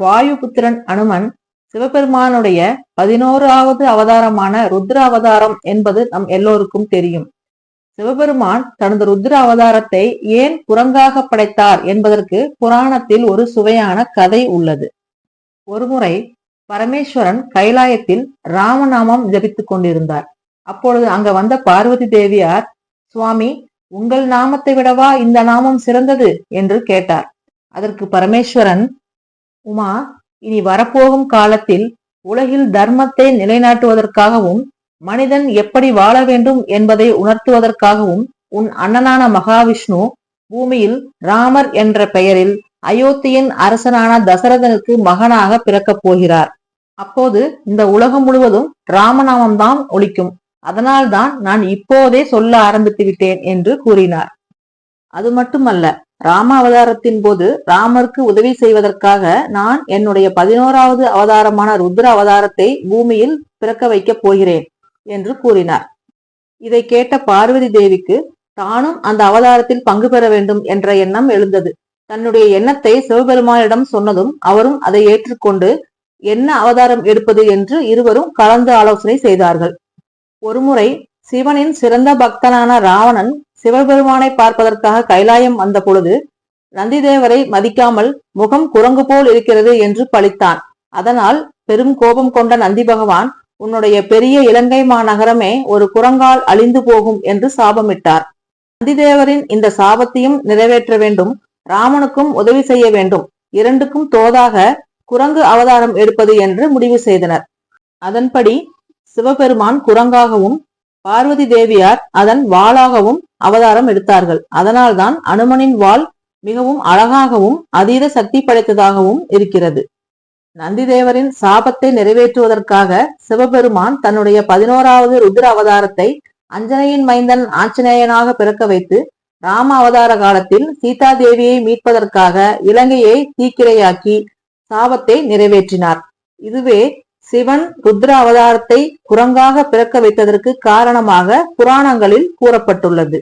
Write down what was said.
வாயுபுத்திரன் அனுமன் சிவபெருமானுடைய பதினோராவது அவதாரமான ருத்ர அவதாரம் என்பது நம் எல்லோருக்கும் தெரியும். சிவபெருமான் தனது ருத்ர அவதாரத்தை ஏன் குரங்காக படைத்தார் என்பதற்கு புராணத்தில் ஒரு சுவையான கதை உள்ளது. ஒருமுறை பரமேஸ்வரன் கைலாயத்தில் ராமநாமம் ஜபித்துக் கொண்டிருந்தார். அப்பொழுது அங்க வந்த பார்வதி தேவியார் சுவாமி உங்கள் நாமத்தை விடவா இந்த நாமம் சிறந்தது? என்று கேட்டார். அதற்கு பரமேஸ்வரன் உமா இனி வரப்போகும் காலத்தில் உலகில் தர்மத்தை நிலைநாட்டுவதற்காகவும் மனிதன் எப்படி வாழ வேண்டும் என்பதை உணர்த்துவதற்காகவும் உன் அண்ணனான மகாவிஷ்ணு பூமியில் ராமர் என்ற பெயரில் அயோத்தியின் அரசனான தசரதனுக்கு மகனாக பிறக்கப் போகிறார். அப்போது இந்த உலகம் முழுவதும் ராமநாமம்தான் ஒழிக்கும் அதனால்தான் நான் இப்போதே சொல்ல ஆரம்பித்து விட்டேன் என்று கூறினார். அது மட்டுமல்ல ராம அவதாரத்தின் போது ராமருக்கு உதவி செய்வதற்காக நான் என்னுடைய பதினோராவது அவதாரமான ருத்ர அவதாரத்தை பூமியில் பிறக்க வைக்கப் போகிறேன் என்று கூறினார். இதை கேட்ட பார்வதி தேவிக்கு தானும் அந்த அவதாரத்தில் பங்கு பெற வேண்டும் என்ற எண்ணம் எழுந்தது. தன்னுடைய எண்ணத்தை சிவபெருமானிடம் சொன்னதும் அவரும் அதை ஏற்றுக்கொண்டு என்ன அவதாரம் எடுப்பது என்று இருவரும் கலந்து ஆலோசனை செய்தார்கள். ஒருமுறை சிவனின் சிறந்த பக்தனான ராவணன் சிவபெருமானை பார்ப்பதற்காக கைலாயம் வந்த பொழுது நந்திதேவரை மதிக்காமல் முகம் குரங்கு போல் இருக்கிறது என்று பழித்தான். அதனால் பெரும் கோபம் கொண்ட நந்தி பகவான் உன்னுடைய பெரிய இலங்கை மாநகரமே ஒரு குரங்கால் அழிந்து போகும் என்று சாபமிட்டார். நந்திதேவரின் இந்த சாபத்தையும் நிறைவேற்ற வேண்டும் ராமனுக்கும் உதவி செய்ய வேண்டும். இரண்டுக்கும் தோதாக குரங்கு அவதாரம் எடுப்பது என்று முடிவு செய்தனர். அதன்படி சிவபெருமான் குரங்காகவும் பார்வதி தேவியார் அதன் வாளாகவும் அவதாரம் எடுத்தார்கள். அதனால்தான் அனுமனின் வாள் மிகவும் அழகாகவும் அதீத சக்தி படைத்ததாகவும் இருக்கிறது. நந்திதேவரின் சாபத்தை நிறைவேற்றுவதற்காக சிவபெருமான் தன்னுடைய பதினோராவது ருத்ர அவதாரத்தை அஞ்சனையின் மைந்தன் ஆஞ்சநேயனாக பிறக்க வைத்து ராம அவதார காலத்தில் சீதா தேவியை மீட்பதற்காக இலங்கையை தீக்கிரையாக்கி சாபத்தை நிறைவேற்றினார். இதுவே சிவன் ருத்ர அவதாரத்தை குரங்காக பிறக்க வைத்ததற்கு காரணமாக புராணங்களில் கூறப்பட்டுள்ளது.